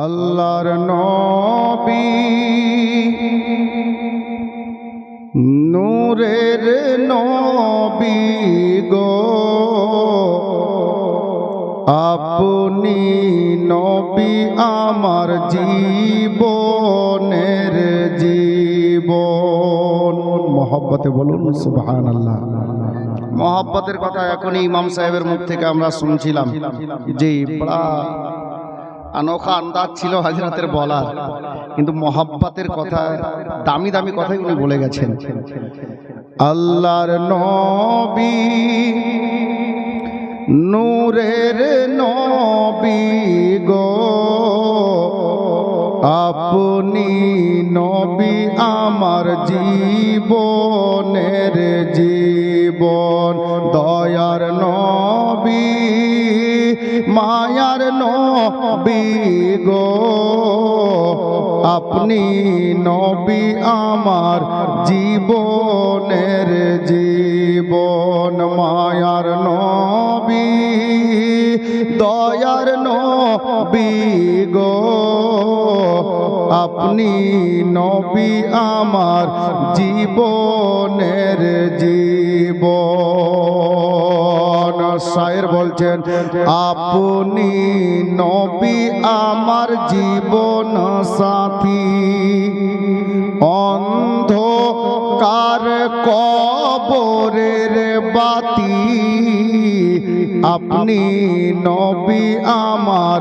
আল্লাহর নবী নূরের নবী গো। আপনি নবী আমার জীবনের জীবন। মহব্বতে বলুন সুবহান আল্লাহ মহব্বতের কথা এখনই ইমাম সাহেবের মুখ থেকে আমরা শুনছিলাম যে বড়া আনোখা আন্দাজ ছিল হাজরাতের বলার। কিন্তু মহাব্বাতের কথা, দামি দামি কথাই উনি বলে গেছেন। আল্লাহর নবী, নূরের নবী গো, আপনি নবী আমার জীবনের জীবন, দয়ার নবী। মায়ার নবী গো। আপনি নবী আমার জীবনের জীবন। মায়ার নবী, দয়ার নবী গো। আপনি নবী আমার জীবনের জীবন। শায়ের বলছেন, আপনি নবী, আমার জীবন সাথী। অন্ধকার কবরের বাতি। আপনি নবী, আমার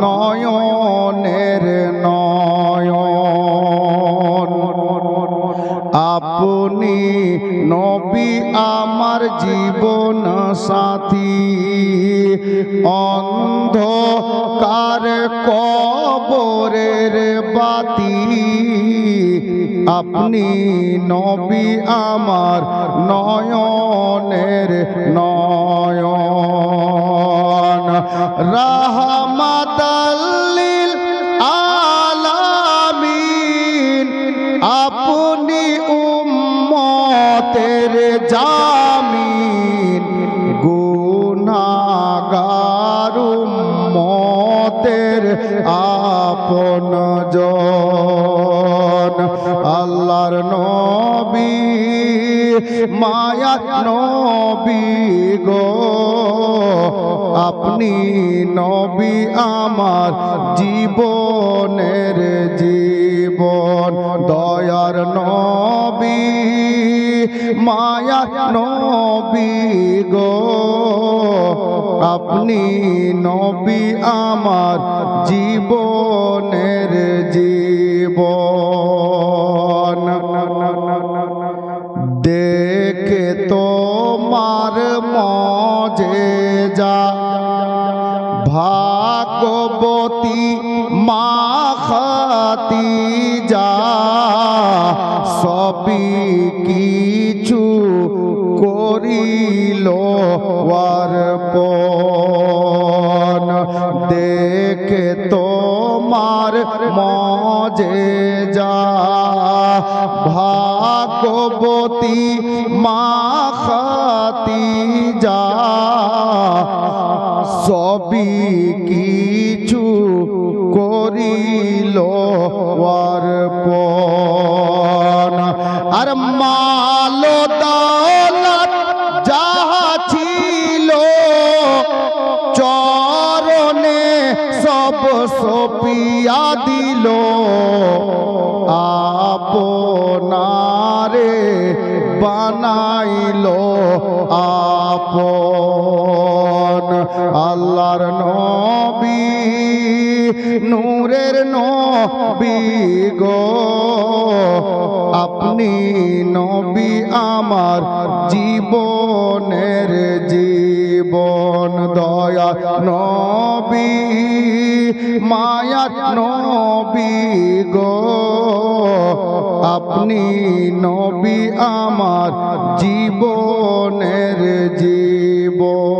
নয়নের নয়ন। আপনি নবী আমার জীবন সাথী। অন্ধকার কবরের বাতি। আপনি নবী আমার নয়নের নয়ন। রাহমাতাল্লিল উম্মতের আপন আল্লাহর নবী মায়া নবী গো। আপনি নবী আমার জীবনের জীবন। দয়ার নবী মায়া নবী গো। আপনি নবী আমার জীবনের জীবন। দেখে তো তোমার মজে যা। ভাগবতী মা খাতি যা সবই দেখে তোমার মজে যা। ভাগবতী মা খাতি যা সবই কিছু করিল পন আর মালো সপিয়া দিল আপনারে বানাইল আপন আল্লাহর নবী, নূরের নবী গো। আপনি নবী আমার জীবনের জীবন দয়া নবী। মায়া নবী গো। আপনি নবী আমার জীবনের জীবন।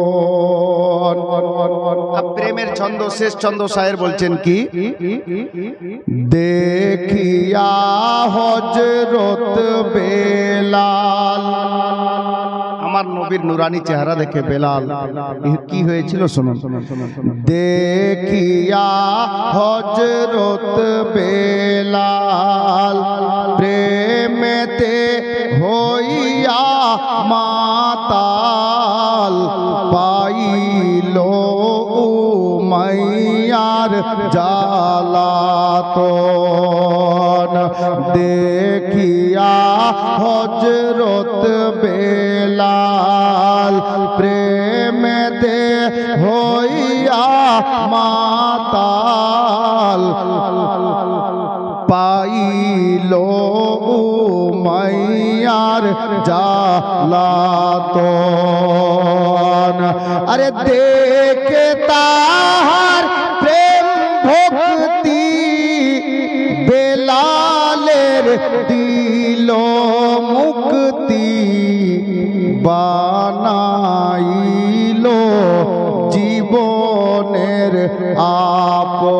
প্রেমের ছন্দ শেষ ছন্দ সাহের বলছেন কি? দেখিয়া হজরত বেলাল। আমার নবীর নুরানি চেহারা দেখে বেলাল কি হয়েছিল শুনুন। দেখিয়া হজরত বেলাল প্রেমেতে হইয়া মাতাল পাইল। জালাতন দেখিয়া হজরত বেলাল প্রেমেতে হইয়া মাতাল পাইল মাইয়ার জালাতন। আরে দেখে দিল মুক্তি বানাইল জীবনের আপন।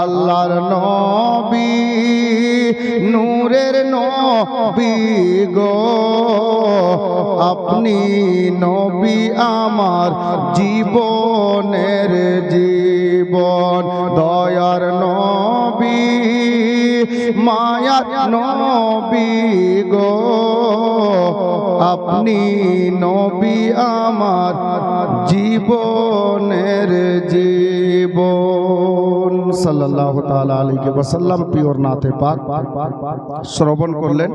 আল্লাহর নবী, নূরের নবী গো। আপনি নবী আমার জীবনের জীবন, দয়ার নবী। মায়ার নবী গো, আপনি নবী আমার জীবনের জীবন। সাল্লাল্লাহু তাআলা আলাইহি ওয়াসাল্লাম, পিওর নাতে পাক। শ্রবণ করলেন।